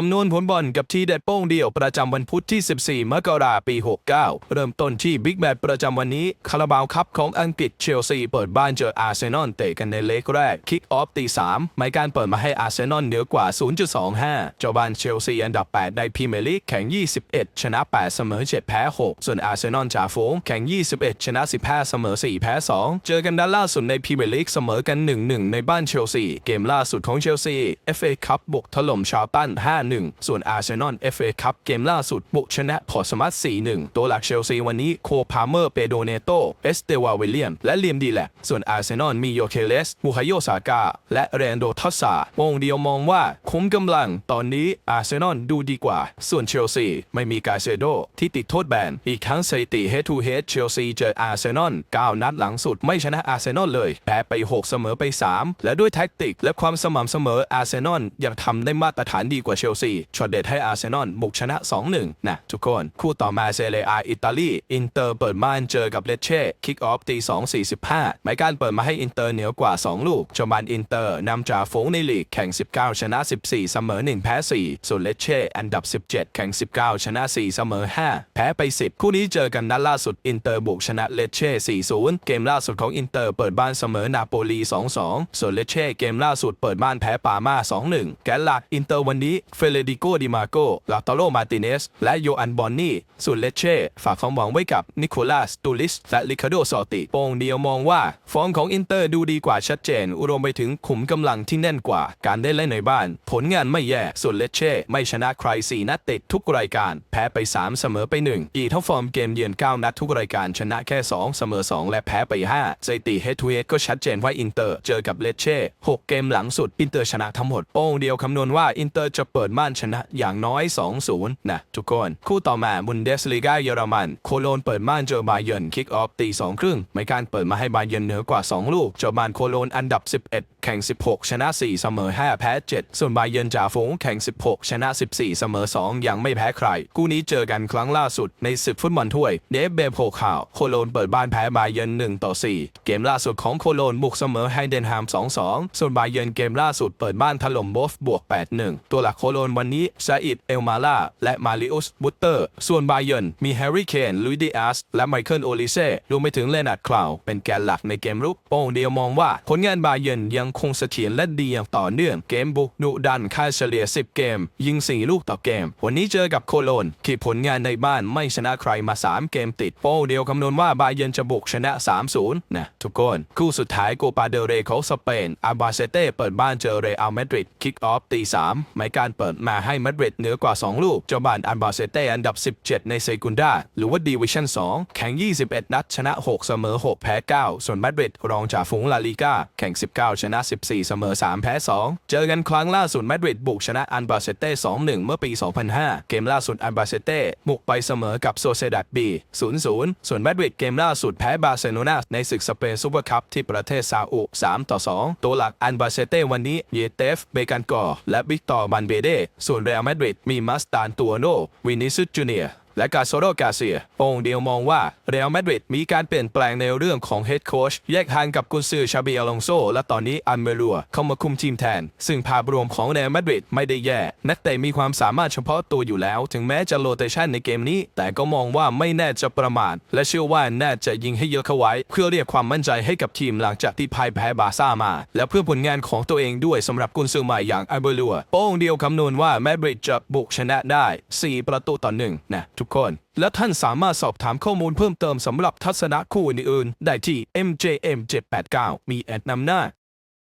คำนวณผลบอลกับทีเด็ดโป้งเดี่ยวประจำวันพุธที่ 14 มกราปี 69 เริ่มต้นที่บิ๊กแมตช์ประจำวันนี้ คาราบาวคัพของอังกฤษเชลซีเปิดบ้านเจออาร์เซนอลเตะกันในเลกแรก คิกออฟตี3หมายการเปิดมาให้อาร์เซนอลเหนือกว่า 0.25 เจ้าบ้านเชลซีอันดับ 8 ในพรีเมียร์ลีกแข่ง 21 ชนะ 8 เสมอ 7 แพ้ 6 ส่วนอาร์เซนอลจ่าฝูงแข่ง 21 ชนะ 15 เสมอ 4 แพ้ 2 เจอกันด้านล่าสุดในพรีเมียร์ลีกเสมอกัน 1-1 ในบ้านเชลซี เกมล่าสุดของเชลซี FA คัพบุกถล่มชาวตัน1 ส่วนอาร์เซนอล FA คัพเกมล่าสุด บุกชนะพอร์สมัต4-1 ตัวหลักเชลซีวันนี้โคพาเมอร์เปโดเนโตเอสเตวาวิลเลียม และเลียมดีแลกส่วนอาร์เซนอลมีโยเคเลสมูฮาโยซากา และเรนโดทัสซามองเดียวมองว่าคุ้มกำลัง ตอนนี้อาร์เซนอลดูดีกว่า ส่วนเชลซีไม่มีกาเซโดที่ติดโทษแบน อีกทั้งสถิติ head to head เชลซีเจออาร์เซนอล9นัดหลังสุดไม่ชนะอาร์เซนอลเลยแพ้ไป 6 เสมอไป 3 และด้วยแท็กติก และความสม่ำเสมออาร์เซนอลยังทำได้มาตรฐานดีกว่าเชลซีช็อตเด็ดให้อาร์เซนอลบุกชนะ 2-1 นะทุกคน คู่ต่อมาเซเรียอิตาลี อินเตอร์เปิดม่านเจอกับเลเช่คิกออฟตี2.45 หมายการเปิดมาให้อินเตอร์เหนือกว่า 2 ลูกจอมานอินเตอร์นำจ่าฝูงในลีกแข่ง 19 ชนะ 14 เสมอ 1 แพ้ 4 ส่วนเลเช่อันดับ 17 แข่ง 19 ชนะ 4 เสมอ 5 แพ้ไป 10 คู่นี้เจอกันนัดล่าสุดอินเตอร์บุกชนะเลเช่4-0 เกมล่าสุดของอินเตอร์เปิดบ้านเสมอนาโปลี 2-2 ส่วนเลเช่เกมล่าสุดเปิดบ้านแพ้ปาม่า 2-1 แกนหลักอินเตอร์วันนี้เฟเรดิโกดิมาโกลาตาโลมาติเนส และโยอันบอนนี่ส่วนเลเช่ ฝากความหวังไว้กับนิโคลัสตูลิส และลิคาโดซอติ โปงเดียวมองว่า ฟอร์มของอินเตอร์ดูดีกว่าชัดเจน รวมไปถึงขุมกำลังที่แน่นกว่า การได้เล่นในบ้าน ผลงานไม่แย่ ส่วนเลเช่ ไม่ชนะใคร 4 นัดติดทุกรายการ แพ้ไป 3 เสมอไป 1 อีทั้งฟอร์มเกมเยือน 9 นัดทุกรายการชนะแค่ 2 เสมอ 2 และแพ้ไป 5สถิติเฮดทูเฮดก็ชัดเจนว่าอินเตอร์เจอกับเลเช่ 6 เกมหลังสุดอินเตอร์ชนะทั้งหมดโป้งเดียวคำนวณว่าอินเตอร์จะเปิดดม่านชนะอย่างน้อย 2-0 นะทุกคน คู่ต่อมาบุนเดสลีกาเยอรมัน โคโลนเปิดม่านเจอบาเยิร์นคิกออฟตีสองครึ่งไม่การเปิดมาให้บาเยิร์นเหนือกว่า 2 ลูกเจอบานโคโลนอันดับ 11 ข่ง 16 ชนะ 4 เสมอ 5 แพ้ 7 ส่วนบาเยิร์นจ่าฝูงแข่ง 16 ชนะ 14 เสมอ 2 ยังไม่แพ้ใคร คู่นี้เจอกันครั้งล่าสุดในศึกฟุตบอลถ้วยเดฟเบโพข่าวโคโลนเปิดบ้านแพ้บาเยิร์น1ต่อ 4 เกมล่าสุดของโคโลนบุกเสมอไฮเดนฮาม 2-2 ส่วนบาเยิร์นเกมล่าสุดเปิดบ้านถล่มโบฟบวก 8-1 ตัวหลักโคโลนวันนี้ซาอิดเอลมาล่าและมาริอุสบุตเตอร์ ส่วนบาเยิร์นมีแฮร์รี่เคนลุยดิอาสและไมเคิลโอลิเซ่รวมไปถึงเลนาร์ดคลาวเป็นแกนหลักในเกมรุกโป้งเดียวมองว่าผลงานบาเยิร์นยังคงเสถียรและดีอย่างต่อเนื่องเกมบุกดุดันค่าเฉลี่ย 10 เกม ยิง 4 ลูกต่อเกม วันนี้เจอกับโคโลนที่ผลงานในบ้านไม่ชนะใครมา 3 เกมติด โป้เดียวคำนวณว่าบาเยนจะบุกชนะ 3-0 นะ ทุกคน คู่สุดท้ายโกปาเดเรของสเปนอาบาเซเต้เปิดบ้านเจอเรอัลมาดริดคิกออฟตี3หมายการเปิดมาให้มาดริดเหนือกว่า 2 ลูกเจ้าบ้านอาบาเซเต้อันดับ 17 ในเซกุนดาหรือว่าดีวิชั่น 2 แข่ง 21 นัดชนะ 6 เสมอ 6 แพ้ 9 ส่วนมาดริดรองจากฝูงลาลิก้าแข่ง 19 ชนะ14 เสมอ 3 แพ้ 2 เจอกันครั้งล่าสุดมาดริดบุกชนะอันบาเซเต้ 2-1 เมื่อปี 2005 เกมล่าสุดอันบาเซเต้บุกไปเสมอกับโซเซดัดบี 0-0 ส่วนมาดริดเกมล่าสุดแพ้บาร์เซโลนาในศึกสเปนซูเปอร์คัพที่ประเทศซาอุ3ต่อ2ตัวหลักอันบาเซเต้วันนี้เยเตฟเบกันกอร์และวิกตอร์บันเบเดส่วนเรอัลมาดริดมีมัสตานตัวโนวินิซุจูเนียร์ และกาโซโรกาเซียองเดียวมองว่าเรอัลมาดริดมีการเปลี่ยนแปลงในเรื่องของเฮดโค้ชแยกทางกับกุนซือชาบีอลองโซและตอนนี้อันเมรัวเข้ามาคุมทีมแทน ซึ่งภาพรวมของเรอัลมาดริดไม่ได้แย่ นักเตะมีความสามารถเฉพาะตัวอยู่แล้ว ถึงแม้จะโรเตชันในเกมนี้ แต่ก็มองว่าไม่แน่จะประมาทและเชื่อว่าน่าจะยิงให้เยอะเข้าไว้ เพื่อเรียกความมั่นใจให้กับทีมหลังจากที่พ่ายแพ้บาซ่ามา และเพื่อผลงานของตัวเองด้วยสำหรับกุนซือใหม่อย่างอันเบรัวโป้งเดียวคำนวณว่ามาดริดจะบุกชนะได้ 4 ประตูต่อหนึ่งนะทุกคนและท่านสามารถสอบถามข้อมูลเพิ่มเติมสำหรับทัศนะคู่อื่นๆ ได้ที่ MJM789 มีแอดนำหน้า